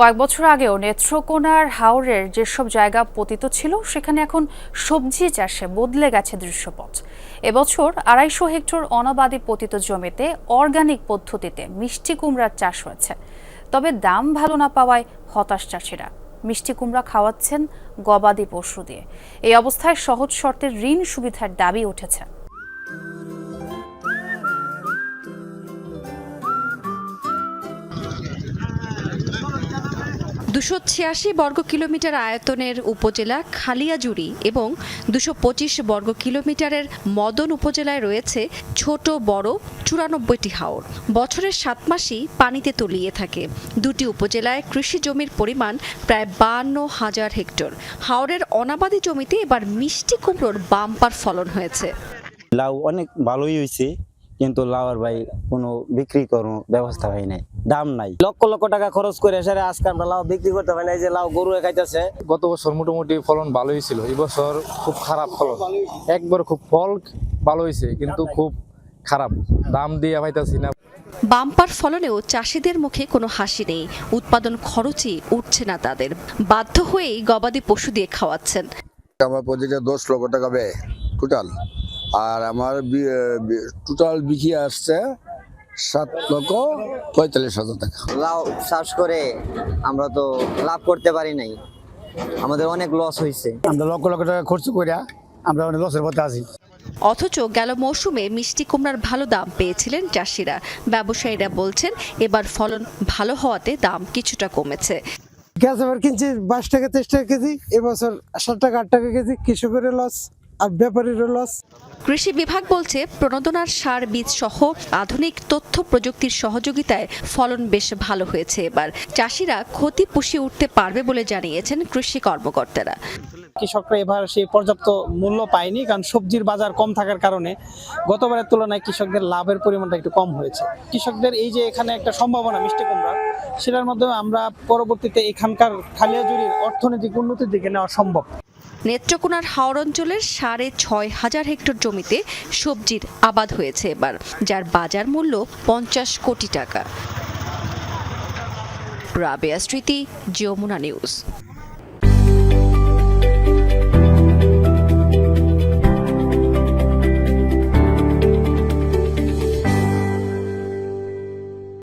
কয়েক বছর আগেও নেত্রকোনার হাওরের যেসব জায়গা পতিত ছিল, সেখানে এখন সবজি চাষে বদলে গেছে দৃশ্যপট। এবছর আড়াইশো হেক্টর অনাবাদি পতিত জমিতে অর্গানিক পদ্ধতিতে মিষ্টি কুমড়ার চাষ হয়েছে। তবে দাম ভালো না পাওয়ায় হতাশ চাষিরা। মিষ্টি কুমড়া খাওয়াচ্ছেন গবাদি পশু দিয়ে। এই অবস্থায় সহজ শর্তের ঋণ সুবিধার দাবি উঠেছে। দুশো ছিয়াশি বর্গ কিলোমিটার আয়তনের উপজেলা খালিয়াজুড়ি এবং দুশো পঁচিশ বর্গ কিলোমিটারের মদন উপজেলায় রয়েছে ছোট, বড়, চুরানব্বইটি হাওর। বছরের সাত মাসই পানিতে তলিয়ে থাকে। দুটি উপজেলায় কৃষি জমির পরিমাণ প্রায় বান্ন হাজার হেক্টর। হাওরের অনাবাদি জমিতে এবার মিষ্টি কুমড়োর বাম্পার ফলন হয়েছে। লাউ অনেক ভালোই হয়েছে, কিন্তু লাউর ভাই কোনো বিক্রি কোনো ব্যবস্থা হয় নাই। দাম নাই। লক্ষ লক্ষ টাকা খরচ করে এসে আজকে আমরা লাউ বিক্রি করতে পারি না এই যে লাউ গরু খাইতেছে গত বছর মোটামুটি ফলন ভালোই ছিল এবছর খুব খারাপ ফলন। একবার খুব ফল ভালো হয়েছে কিন্তু খুব খারাপ। দাম দিয়ে পাইতাছি না। বাম্পার ফলনেও চাষিদের মুখে কোনো হাসি নেই উৎপাদন খরচই উঠছে না তাদের। বাধ্য হয়েই গবাদি পশু দিয়ে খাওয়াচ্ছেন। আমার প্রতিটা দশ লক্ষ টাকা ব্যয় টোটাল আর আমার টোটাল বিক্রি আসছে সাত লক্ষ পঁয়তাল্লিশ হাজার টাকা। লাউ চাষ করে আমরা তো লাভ করতে পারি নাই। আমাদের অনেক লস হয়েছে আমরা লক্ষ লক্ষ টাকা খরচ করিয়া আমরা অনেক লসের পথে আছি। অথচ গেল মৌসুমে মিষ্টি কুমড়ার ভালো দাম পেয়েছিলেন চাষিরা। ব্যবসায়ীরা বলছেন এবার ফলন ভালো হওয়াতে দাম কিছুটা কমেছে। গ্যাস এবার কিনছি বাইশ টাকা তেইশ টাকা কেজি এবছর ষাট টাকা আট টাকা কেজি কৃষকের লস আর ব্যাপারীরও লস কৃষি বিভাগ বলছে প্রণোদনার সার বীজ সহ আধুনিক তথ্য প্রযুক্তির সহযোগিতায় ফলন বেশ ভালো হয়েছে এবার। চাষিরা ক্ষতি পুষিয়ে উঠতে পারবে বলে জানিয়েছেন কৃষি কর্মকর্তারা। কৃষকরা এবার সেই পর্যাপ্ত মূল্য পায়নি কারণ সবজির বাজার কম থাকার কারণে গতবারের তুলনায় কৃষকদের লাভের পরিমাণটা একটু কম হয়েছে। কৃষকদের এই যে এখানে একটা সম্ভাবনা মিষ্টি কুমড়া সেটার মাধ্যমে আমরা পরবর্তীতে এখানকার খালিয়াজুরির অর্থনৈতিক উন্নতির দিকে নেওয়া সম্ভব। নেত্রকোনার হাওর অঞ্চলের সাড়ে ছয় হাজার হেক্টর জমিতে সবজির আবাদ হয়েছে এবার, যার বাজার মূল্য পঞ্চাশ কোটি টাকা। রাবেয়া স্মৃতি, যমুনা নিউজ।